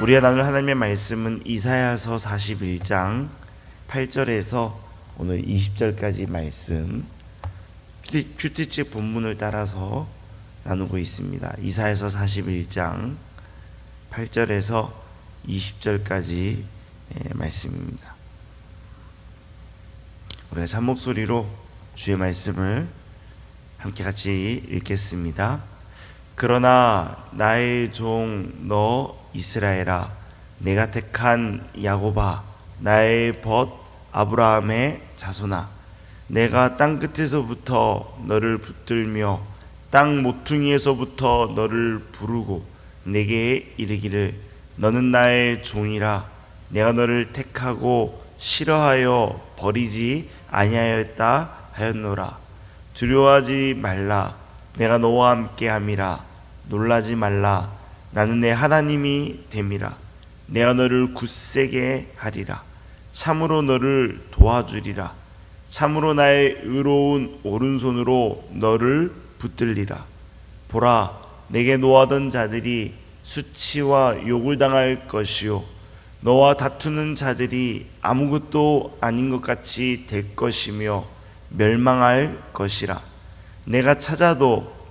우리가 나눌 하나님의 말씀은 이사야서 41장 8절에서 오늘 20절까지 말씀 큐티치 본문을 따라서 나누고 있습니다. 이사야서 41장 8절에서 20절까지 예, 말씀입니다. 우리가 잠 목소리로 주의 말씀을 함께 같이 읽겠습니다. 그러나 나의 종 너 이스라엘아 내가 택한 야곱아 나의 벗 아브라함의 자손아 내가 땅 끝에서부터 너를 붙들며 땅 모퉁이에서부터 너를 부르고 내게 이르기를 너는 나의 종이라. 내가 너를 택하고 싫어하여 버리지 아니하였다 하였노라. 두려워하지 말라. 내가 너와 함께 함이라. 놀라지 말라 나는 내 하나님이 됨이라. 내가 너를 굳세게 하리라. 참으로 너를 도와주리라. 참으로 나의 의로운 오른손으로 너를 붙들리라. 보라 내게 노하던 자들이 수치와 욕을 당할 것이요. 너와 다투는 자들이 아무것도 아닌 것 같이 될 것이며 멸망할 것이라. 내가 찾아도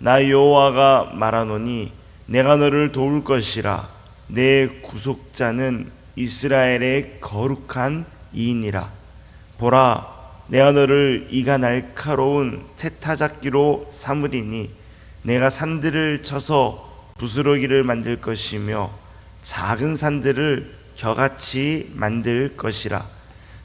나 여호와가 말하노니 내가 너를 도울 것이라. 내 구속자는 이스라엘의 거룩한 이인이라. 보라 내가 너를 이가 날카로운 태타잡기로 삼으리니 내가 산들을 쳐서 부스러기를 만들 것이며 작은 산들을 겨같이 만들 것이라.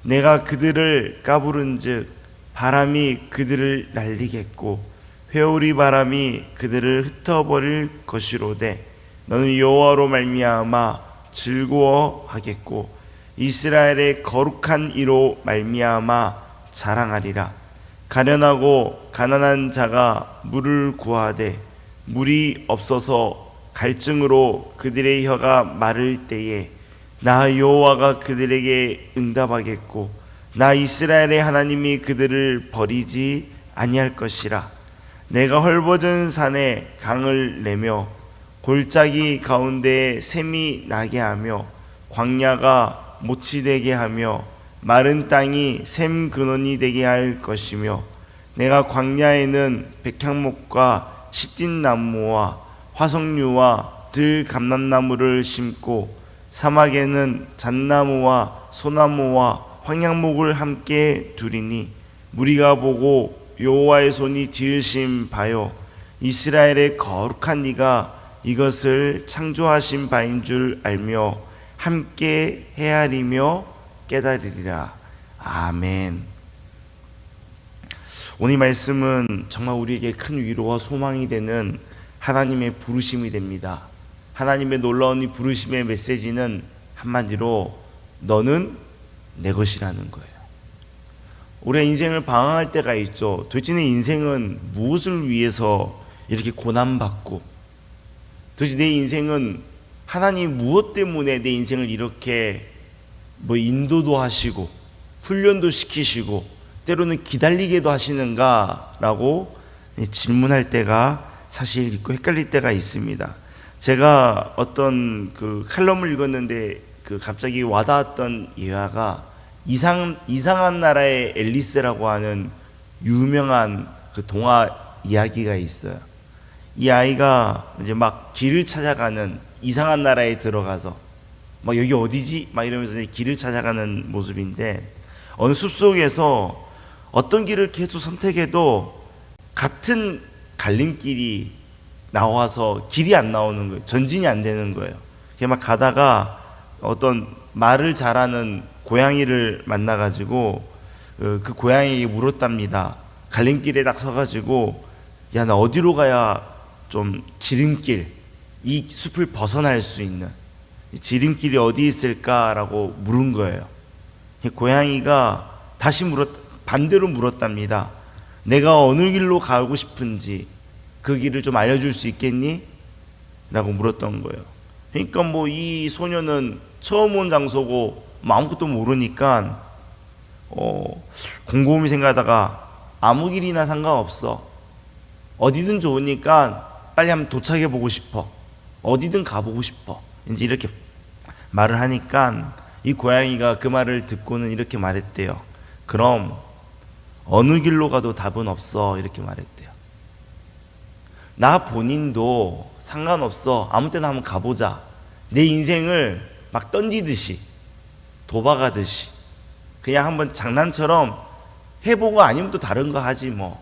내가 그들을 까부른즉 바람이 그들을 날리겠고 회오리 바람이 그들을 흩어버릴 것이로되 너는 여호와로 말미암아 즐거워하겠고 이스라엘의 거룩한 이로 말미암아 자랑하리라. 가련하고 가난한 자가 물을 구하되 물이 없어서 갈증으로 그들의 혀가 마를 때에 나 여호와가 그들에게 응답하겠고 나 이스라엘의 하나님이 그들을 버리지 아니할 것이라 내가 헐벗은 산에 강을 내며 골짜기 가운데 샘이 나게 하며 광야가 못이 되게 하며 마른 땅이 샘 근원이 되게 할 것이며 내가 광야에는 백향목과 시딘나무와 화석류와 들 감람나무를 심고 사막에는 잣나무와 소나무와 황양목을 함께 두리니 무리가 보고 여호와의 손이 지으신 바요 이스라엘의 거룩한 이가 이것을 창조하신 바인 줄 알며 함께 헤아리며 깨달으리라 아멘. 오늘 말씀은 정말 우리에게 큰 위로와 소망이 되는 하나님의 부르심이 됩니다. 하나님의 놀라운 이 부르심의 메시지는 한마디로 너는 내 것이라는 거예요. 우리가 인생을 방황할 때가 있죠. 도대체 내 인생은 무엇을 위해서 이렇게 고난받고 도대체 내 인생은 하나님 무엇 때문에 내 인생을 이렇게 뭐 인도도 하시고 훈련도 시키시고 때로는 기다리게도 하시는가라고 질문할 때가 사실 있고 헷갈릴 때가 있습니다. 제가 어떤 그 칼럼을 읽었는데 그 갑자기 와닿았던 예화가 이상 이상한 나라의 앨리스라고 하는 유명한 그 동화 이야기가 있어요. 이 아이가 이제 막 길을 찾아가는 이상한 나라에 들어가서 막 여기 어디지? 막 이러면서 길을 찾아가는 모습인데 어느 숲 속에서 어떤 길을 계속 선택해도 같은 갈림길이 나와서 길이 안 나오는 거예요. 전진이 안 되는 거예요. 막 가다가 어떤 말을 잘하는 고양이를 만나가지고 그 고양이에게 물었답니다. 갈림길에 딱 서가지고 야 나 어디로 가야 좀 지름길 이 숲을 벗어날 수 있는 지름길이 어디 있을까라고 물은 거예요. 이 고양이가 다시 물었 반대로 물었답니다. 내가 어느 길로 가고 싶은지 그 길을 좀 알려줄 수 있겠니? 라고 물었던 거예요. 그러니까 뭐 이 소녀는 처음 온 장소고 뭐 아무것도 모르니까 어, 곰곰이 생각하다가 아무 길이나 상관없어. 어디든 좋으니까 빨리 한번 도착해 보고 싶어. 어디든 가보고 싶어. 이제 이렇게 말을 하니까 이 고양이가 그 말을 듣고는 이렇게 말했대요. 그럼 어느 길로 가도 답은 없어. 이렇게 말했대요. 나 본인도 상관없어. 아무 때나 한번 가보자. 내 인생을 막 던지듯이 도박하듯이 그냥 한번 장난처럼 해보고 아니면 또 다른 거 하지 뭐.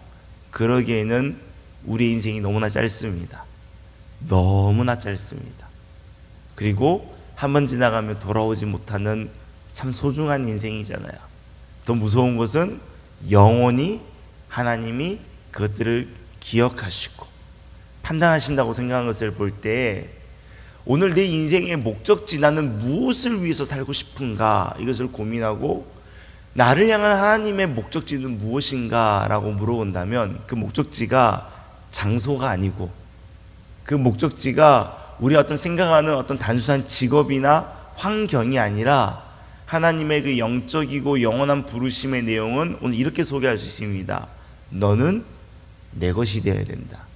그러기에는 우리 인생이 너무나 짧습니다. 너무나 짧습니다. 그리고 한 번 지나가면 돌아오지 못하는 참 소중한 인생이잖아요. 더 무서운 것은 영원히 하나님이 그것들을 기억하시고 판단하신다고 생각한 것을 볼 때 오늘 내 인생의 목적지 나는 무엇을 위해서 살고 싶은가 이것을 고민하고 나를 향한 하나님의 목적지는 무엇인가라고 물어본다면 그 목적지가 장소가 아니고 그 목적지가 우리 어떤 생각하는 어떤 단순한 직업이나 환경이 아니라 하나님의 그 영적이고 영원한 부르심의 내용은 오늘 이렇게 소개할 수 있습니다. 너는 내 것이 되어야 된다.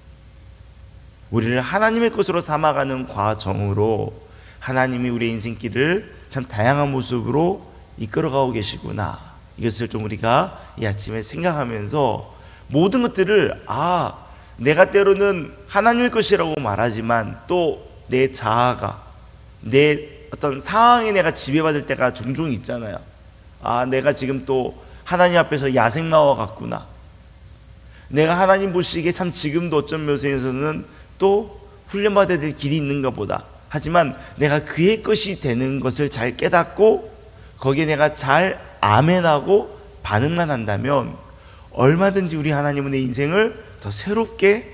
우리를 하나님의 것으로 삼아가는 과정으로 하나님이 우리의 인생길을 참 다양한 모습으로 이끌어가고 계시구나. 이것을 좀 우리가 이 아침에 생각하면서 모든 것들을 아 내가 때로는 하나님의 것이라고 말하지만 또 내 자아가 내 어떤 상황에 내가 지배받을 때가 종종 있잖아요. 아 내가 지금 또 하나님 앞에서 야생마와 같구나. 내가 하나님 보시기에 참 지금도 어떤 묘세에서는 또 훈련받아야 될 길이 있는가 보다. 하지만 내가 그의 것이 되는 것을 잘 깨닫고 거기에 내가 잘 아멘하고 반응만 한다면 얼마든지 우리 하나님은 내 인생을 더 새롭게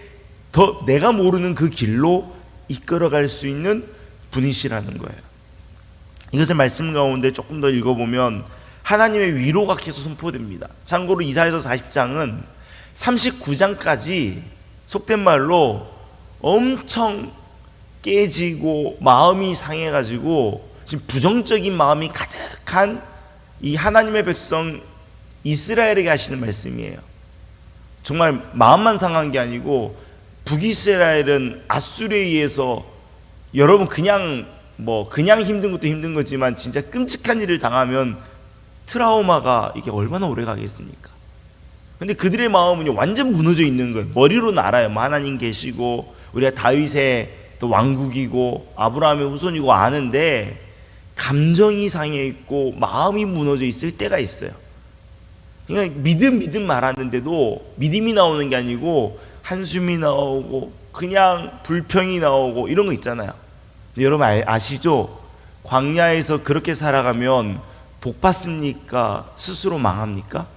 더 내가 모르는 그 길로 이끌어갈 수 있는 분이시라는 거예요. 이것을 말씀 가운데 조금 더 읽어보면 하나님의 위로가 계속 선포됩니다. 참고로 이사에서 40장은 39장까지 속된 말로 엄청 깨지고 마음이 상해가지고 지금 부정적인 마음이 가득한 이 하나님의 백성 이스라엘에게 하시는 말씀이에요. 정말 마음만 상한 게 아니고 북이스라엘은 아수르에 의해서 여러분 그냥 뭐 그냥 힘든 것도 힘든 거지만 진짜 끔찍한 일을 당하면 트라우마가 이게 얼마나 오래 가겠습니까? 근데 그들의 마음은 완전 무너져 있는 거예요. 머리로는 알아요. 뭐 하나님 계시고 우리가 다윗의 또 왕국이고 아브라함의 후손이고 아는데 감정이 상해 있고 마음이 무너져 있을 때가 있어요. 그러니까 믿음 믿음 말하는데도 믿음이 나오는 게 아니고 한숨이 나오고 그냥 불평이 나오고 이런 거 있잖아요. 여러분 아시죠? 광야에서 그렇게 살아가면 복 받습니까? 스스로 망합니까?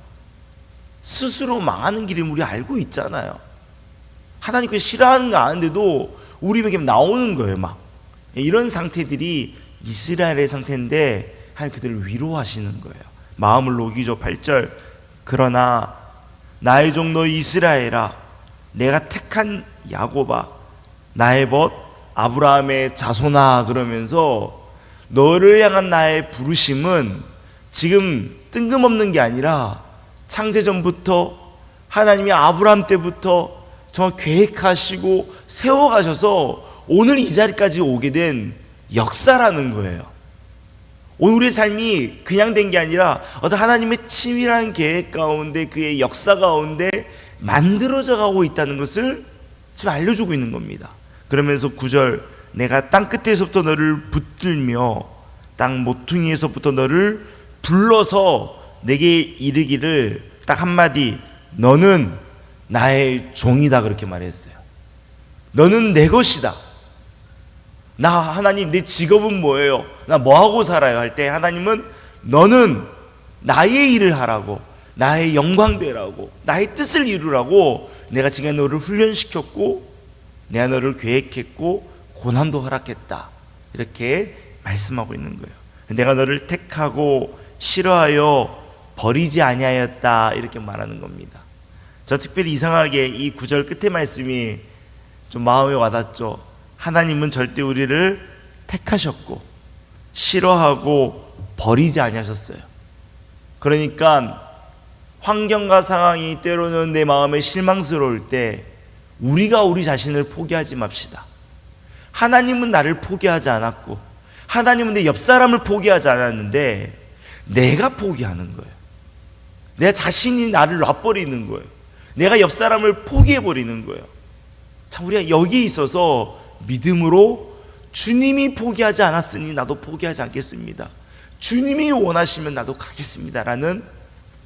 스스로 망하는 길을 우리 알고 있잖아요. 하나님 그 싫어하는 거 아는데도 우리에게 나오는 거예요, 막. 이런 상태들이 이스라엘의 상태인데 하나님 그들을 위로하시는 거예요. 마음을 녹이죠. 8절. 그러나 나의 종너 이스라엘아 내가 택한 야고바 나의 벗 아브라함의 자손아 그러면서 너를 향한 나의 부르심은 지금 뜬금없는 게 아니라 창세전부터 하나님이 아브라함 때부터 정말 계획하시고 세워가셔서 오늘 이 자리까지 오게 된 역사라는 거예요. 오늘 우리의 삶이 그냥 된 게 아니라 어떤 하나님의 치밀한 계획 가운데 그의 역사 가운데 만들어져 가고 있다는 것을 지금 알려주고 있는 겁니다. 그러면서 9절 내가 땅 끝에서부터 너를 붙들며 땅 모퉁이에서부터 너를 불러서 내게 이르기를 딱 한마디 너는 나의 종이다 그렇게 말했어요. 너는 내 것이다. 나 하나님 내 직업은 뭐예요? 나 뭐 하고 살아요? 할 때 하나님은 너는 나의 일을 하라고 나의 영광 되라고 나의 뜻을 이루라고 내가 지금 너를 훈련시켰고 내가 너를 계획했고 고난도 허락했다. 이렇게 말씀하고 있는 거예요. 내가 너를 택하고 싫어하여 버리지 아니하였다 이렇게 말하는 겁니다. 저 특별히 이상하게 이 구절 끝에 말씀이 좀 마음에 와닿죠. 하나님은 절대 우리를 택하셨고 싫어하고 버리지 아니하셨어요. 그러니까 환경과 상황이 때로는 내 마음에 실망스러울 때 우리가 우리 자신을 포기하지 맙시다. 하나님은 나를 포기하지 않았고 하나님은 내 옆 사람을 포기하지 않았는데 내가 포기하는 거예요. 내 자신이 나를 놔버리는 거예요. 내가 옆 사람을 포기해 버리는 거예요. 참 우리가 여기 있어서 믿음으로 주님이 포기하지 않았으니 나도 포기하지 않겠습니다. 주님이 원하시면 나도 가겠습니다라는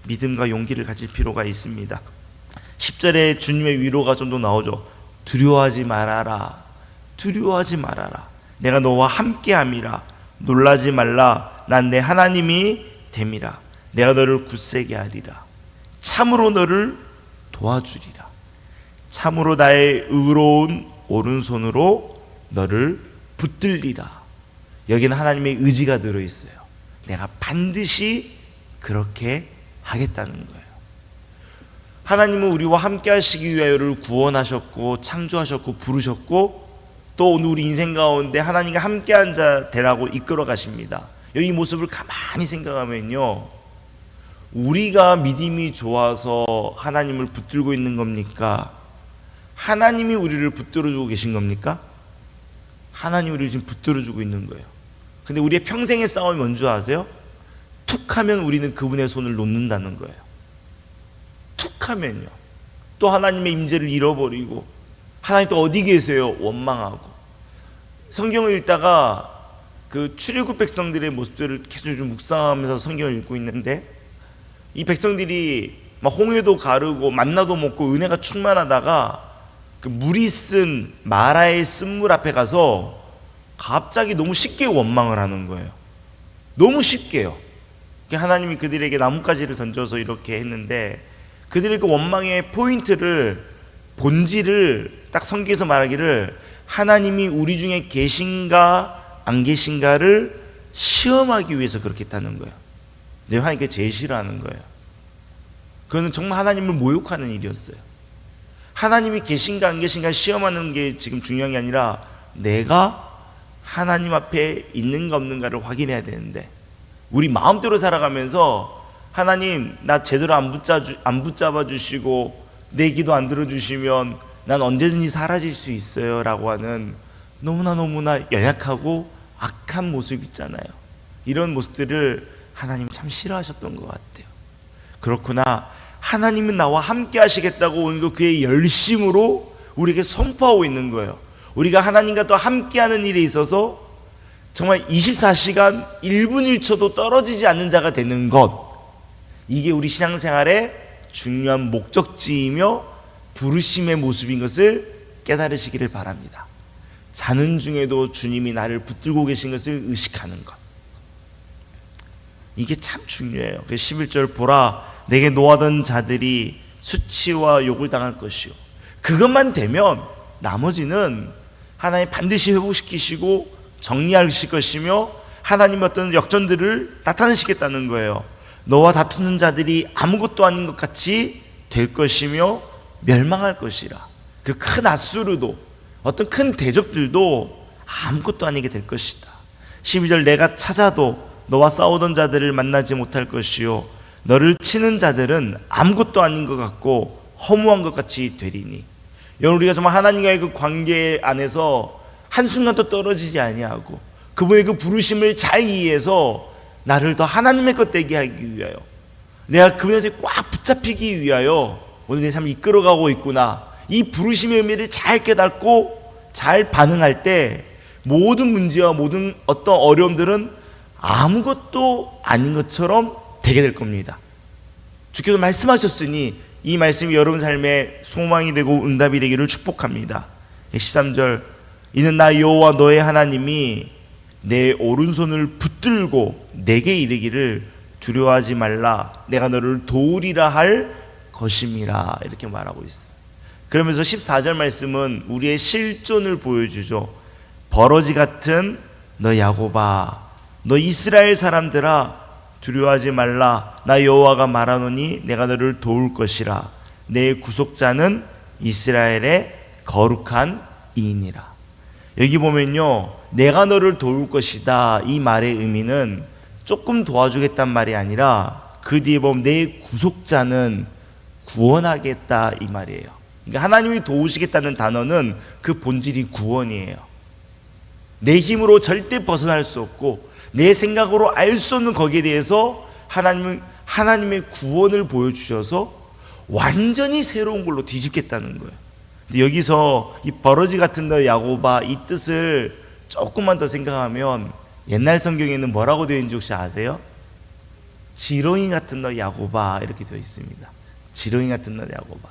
믿음과 용기를 가질 필요가 있습니다. 10절에 주님의 위로가 좀 더 나오죠. 두려워하지 말아라. 두려워하지 말아라. 내가 너와 함께함이라. 놀라지 말라. 난 내 하나님이 됨이라. 내가 너를 굳세게 하리라. 참으로 너를 도와주리라. 참으로 나의 의로운 오른손으로 너를 붙들리라. 여기는 하나님의 의지가 들어 있어요. 내가 반드시 그렇게 하겠다는 거예요. 하나님은 우리와 함께 하시기 위하여를 구원하셨고 창조하셨고 부르셨고 또 오늘 우리 인생 가운데 하나님과 함께 한 자 되라고 이끌어 가십니다. 여기 모습을 가만히 생각하면요. 우리가 믿음이 좋아서 하나님을 붙들고 있는 겁니까? 하나님이 우리를 붙들어 주고 계신 겁니까? 하나님이 우리를 지금 붙들어 주고 있는 거예요. 근데 우리의 평생의 싸움이 뭔지 아세요? 툭 하면 우리는 그분의 손을 놓는다는 거예요. 툭 하면요. 또 하나님의 임재를 잃어버리고 하나님 또 어디 계세요? 원망하고 성경을 읽다가 그 출애굽 백성들의 모습들을 계속 좀 묵상하면서 성경을 읽고 있는데 이 백성들이 막 홍해도 가르고 만나도 먹고 은혜가 충만하다가 그 물이 쓴 마라의 쓴물 앞에 가서 갑자기 너무 쉽게 원망을 하는 거예요. 너무 쉽게요. 하나님이 그들에게 나뭇가지를 던져서 이렇게 했는데 그들의 그 원망의 포인트를 본질을 딱 성경에서 말하기를 하나님이 우리 중에 계신가 안 계신가를 시험하기 위해서 그렇게 했다는 거예요. 네, 하나님께 싫어하는 거예요. 그거는 정말 하나님을 모욕하는 일이었어요. 하나님이 계신가 안 계신가 시험하는 게 지금 중요한 게 아니라 내가 하나님 앞에 있는가 없는가를 확인해야 되는데 우리 마음대로 살아가면서 하나님 나 제대로 안 붙잡 안 붙잡아 주시고 내 기도 안 들어 주시면 난 언제든지 사라질 수 있어요 라고 하는 너무나 너무나 연약하고 악한 모습 있잖아요. 이런 모습들을 하나님 참 싫어하셨던 것 같아요. 그렇구나. 하나님은 나와 함께 하시겠다고 오늘 그의 열심으로 우리에게 선포하고 있는 거예요. 우리가 하나님과 또 함께하는 일에 있어서 정말 24시간 1분 1초도 떨어지지 않는 자가 되는 것. 이게 우리 신앙생활의 중요한 목적지이며 부르심의 모습인 것을 깨달으시기를 바랍니다. 자는 중에도 주님이 나를 붙들고 계신 것을 의식하는 것. 이게 참 중요해요. 11절 보라 내게 노하던 자들이 수치와 욕을 당할 것이요. 그것만 되면 나머지는 하나님 반드시 회복시키시고 정리하실 것이며 하나님 어떤 역전들을 나타내시겠다는 거예요. 너와 다투는 자들이 아무것도 아닌 것 같이 될 것이며 멸망할 것이라. 그 큰 아수르도 어떤 큰 대적들도 아무것도 아니게 될 것이다. 12절 내가 찾아도 너와 싸우던 자들을 만나지 못할 것이요. 너를 치는 자들은 아무것도 아닌 것 같고 허무한 것 같이 되리니. 여러분 우리가 정말 하나님과의 그 관계 안에서 한순간도 떨어지지 아니하고 그분의 그 부르심을 잘 이해해서 나를 더 하나님의 것 되게 하기 위하여 내가 그분한테 꽉 붙잡히기 위하여 오늘 내 삶을 이끌어가고 있구나. 이 부르심의 의미를 잘 깨닫고 잘 반응할 때 모든 문제와 모든 어떤 어려움들은 아무것도 아닌 것처럼 되게 될 겁니다. 주께서 말씀하셨으니 이 말씀이 여러분 삶의 소망이 되고 응답이 되기를 축복합니다. 13절 이는 나 여호와 너의 하나님이 내 오른손을 붙들고 내게 이르기를 두려워하지 말라 내가 너를 도우리라 할 것임이라 이렇게 말하고 있어요. 그러면서 14절 말씀은 우리의 실존을 보여주죠. 버러지 같은 너 야고바 너 이스라엘 사람들아 두려워하지 말라. 나 여호와가 말하노니 내가 너를 도울 것이라. 내 구속자는 이스라엘의 거룩한 이인이라. 여기 보면요 내가 너를 도울 것이다. 이 말의 의미는 조금 도와주겠단 말이 아니라 그 뒤에 보면 내 구속자는 구원하겠다 이 말이에요. 그러니까 하나님이 도우시겠다는 단어는 그 본질이 구원이에요. 내 힘으로 절대 벗어날 수 없고 내 생각으로 알 수 없는 거기에 대해서 하나님은 하나님의 구원을 보여주셔서 완전히 새로운 걸로 뒤집겠다는 거예요. 근데 여기서 이 버러지 같은 너 야고바 이 뜻을 조금만 더 생각하면 옛날 성경에는 뭐라고 되어 있는지 혹시 아세요? 지렁이 같은 너 야고바 이렇게 되어 있습니다. 지렁이 같은 너 야고바.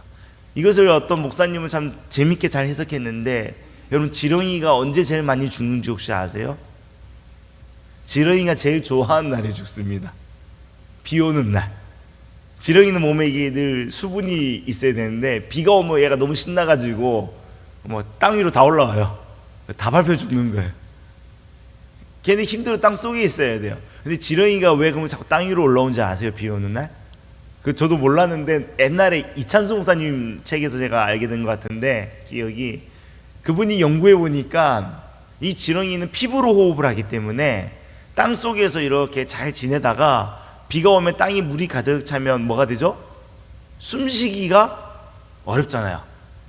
이것을 어떤 목사님은 참 재밌게 잘 해석했는데 여러분 지렁이가 언제 제일 많이 죽는지 혹시 아세요? 지렁이가 제일 좋아하는 날에 죽습니다. 비 오는 날. 지렁이는 몸에 이게 늘 수분이 있어야 되는데 비가 오면 얘가 너무 신나가지고 뭐 땅 위로 다 올라와요. 다 밟혀 죽는 거예요. 걔는 힘들어 땅 속에 있어야 돼요. 근데 지렁이가 왜 그러면 자꾸 땅 위로 올라오는지 아세요? 비 오는 날? 그 저도 몰랐는데 옛날에 이찬수 목사님 책에서 제가 알게 된 것 같은데 기억이 그분이 연구해 보니까 이 지렁이는 피부로 호흡을 하기 때문에 땅 속에서 이렇게 잘 지내다가 비가 오면 땅이 물이 가득 차면 뭐가 되죠? 숨쉬기가 어렵잖아요.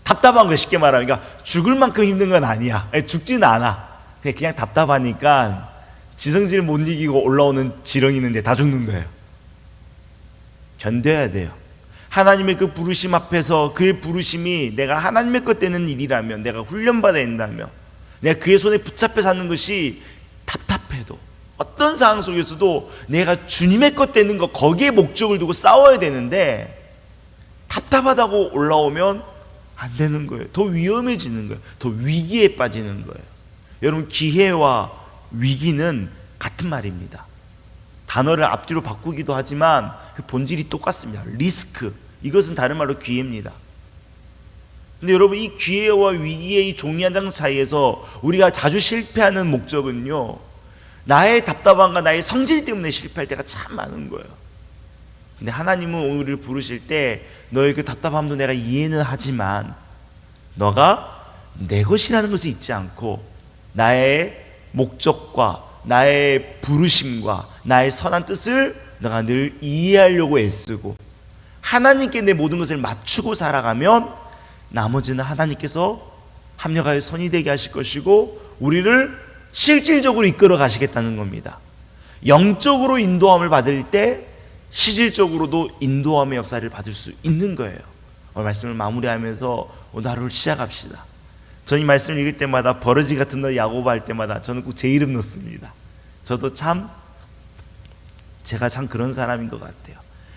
답답한 거 쉽게 말하면 그러니까 죽을 만큼 힘든 건 아니야. 아니, 죽지는 않아. 그냥, 답답하니까 지성질 못 이기고 올라오는 지렁이는데 다 죽는 거예요. 견뎌야 돼요. 하나님의 그 부르심 앞에서 그의 부르심이 내가 하나님의 것 되는 일이라면 내가 훈련받아야 된다면 내가 그의 손에 붙잡혀 사는 것이 답답해도 어떤 상황 속에서도 내가 주님의 것 되는 것 거기에 목적을 두고 싸워야 되는데 답답하다고 올라오면 안 되는 거예요. 더 위험해지는 거예요. 더 위기에 빠지는 거예요. 여러분 기회와 위기는 같은 말입니다. 단어를 앞뒤로 바꾸기도 하지만 그 본질이 똑같습니다. 리스크. 이것은 다른 말로 기회입니다. 근데 여러분 이 기회와 위기의 이 종이 한 장 사이에서 우리가 자주 실패하는 목적은요. 나의 답답함과 나의 성질 때문에 실패할 때가 참 많은 거예요. 근데 하나님은 우리를 부르실 때 너의 그 답답함도 내가 이해는 하지만 너가 내 것이라는 것을 잊지 않고 나의 목적과 나의 부르심과 나의 선한 뜻을 너가 늘 이해하려고 애쓰고 하나님께 내 모든 것을 맞추고 살아가면 나머지는 하나님께서 합력하여 선이 되게 하실 것이고 우리를 실질적으로 이끌어 가시겠다는 겁니다. 영적으로 인도함을 받을 때 실질적으로도 인도함의 역사를 받을 수 있는 거예요. 오늘 말씀을 마무리하면서 오늘 하루를 시작합시다. 저는 이 말씀을 읽을 때마다 버러지 같은 너 야고보 할 때마다 저는 꼭 제 이름 넣습니다. 저도 참 제가 참 그런 사람인 것 같아요.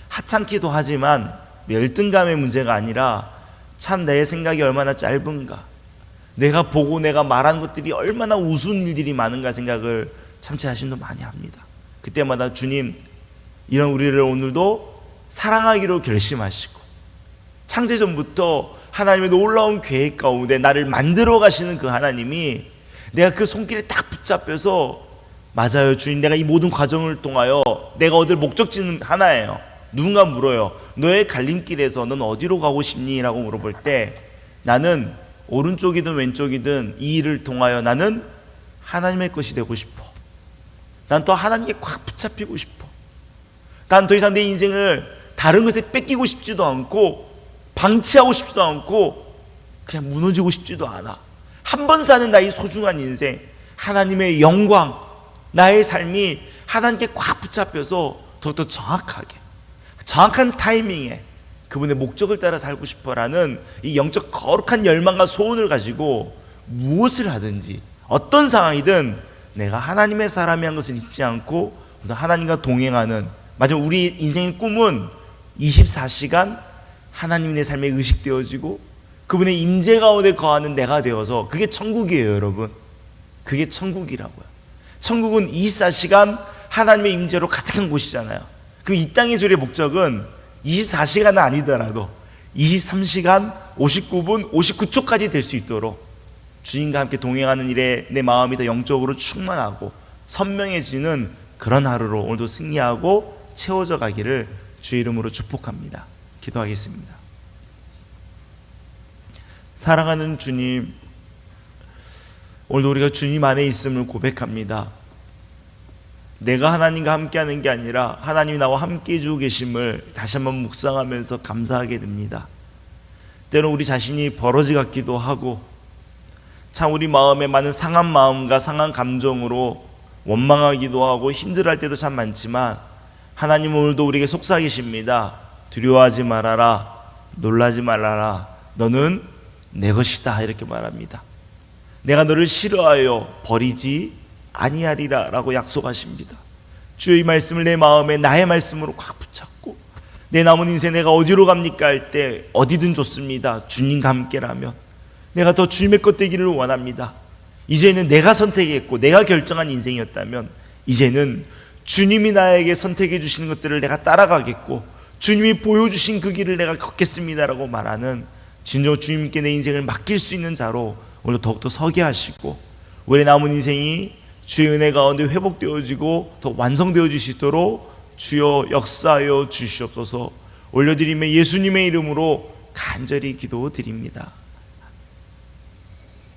하찮기도 하지만 열등감의 문제가 아니라 참 내 생각이 얼마나 짧은가. 내가 보고 내가 말한 것들이 얼마나 우스운 일들이 많은가 생각을 참제 자신도 많이 합니다. 그때마다 주님 이런 우리를 오늘도 사랑하기로 결심하시고 창세전부터 하나님의 놀라운 계획 가운데 나를 만들어 가시는 그 하나님이 내가 그 손길에 딱 붙잡혀서 맞아요 주님 내가 이 모든 과정을 통하여 내가 얻을 목적지는 하나예요 누군가 물어요 너의 갈림길에서 넌 어디로 가고 싶니? 라고 물어볼 때 나는 오른쪽이든 왼쪽이든 이 일을 통하여 나는 하나님의 것이 되고 싶어 난 또 하나님께 꽉 붙잡히고 싶어 난 더 이상 내 인생을 다른 것에 뺏기고 싶지도 않고 방치하고 싶지도 않고 그냥 무너지고 싶지도 않아. 한 번 사는 나의 소중한 인생, 하나님의 영광, 나의 삶이 하나님께 꽉 붙잡혀서 더욱더 정확하게, 정확한 타이밍에 그분의 목적을 따라 살고 싶어라는 이 영적 거룩한 열망과 소원을 가지고 무엇을 하든지 어떤 상황이든 내가 하나님의 사람이 한 것을 잊지 않고 하나님과 동행하는 마치 우리 인생의 꿈은 24시간 하나님이 내 삶에 의식되어지고 그분의 임재 가운데 거하는 내가 되어서 그게 천국이에요, 여러분. 그게 천국이라고요. 천국은 24시간 하나님의 임재로 가득한 곳이잖아요. 그럼 이 땅의 소리의 목적은 24시간은 아니더라도 23시간 59분 59초까지 될 수 있도록 주님과 함께 동행하는 일에 내 마음이 더 영적으로 충만하고 선명해지는 그런 하루로 오늘도 승리하고 채워져 가기를 주의 이름으로 축복합니다. 기도하겠습니다. 사랑하는 주님, 오늘도 우리가 주님 안에 있음을 고백합니다. 내가 하나님과 함께하는 게 아니라 하나님이 나와 함께 해주고 계심을 다시 한번 묵상하면서 감사하게 됩니다. 때로 우리 자신이 버러지 같기도 하고 참 우리 마음에 많은 상한 마음과 상한 감정으로 원망하기도 하고 힘들어할 때도 참 많지만 하나님 오늘도 우리에게 속삭이십니다. 두려워하지 말아라. 놀라지 말아라. 너는 내 것이다. 이렇게 말합니다. 내가 너를 싫어하여 버리지 아니하리라라고 약속하십니다. 주의 말씀을 내 마음에 나의 말씀으로 꽉 붙잡고 내 남은 인생 내가 어디로 갑니까 할 때 어디든 좋습니다. 주님과 함께라면 내가 더 주님의 것 되기를 원합니다. 이제는 내가 선택했고 내가 결정한 인생이었다면 이제는 주님이 나에게 선택해 주시는 것들을 내가 따라가겠고 주님이 보여주신 그 길을 내가 걷겠습니다라고 말하는 진정 주님께 내 인생을 맡길 수 있는 자로 오늘 더욱더 서게 하시고 우리 남은 인생이 주의 은혜 가운데 회복되어지고 더 완성되어질 수 있도록 주여 역사하여 주시옵소서 올려드리며 예수님의 이름으로 간절히 기도드립니다.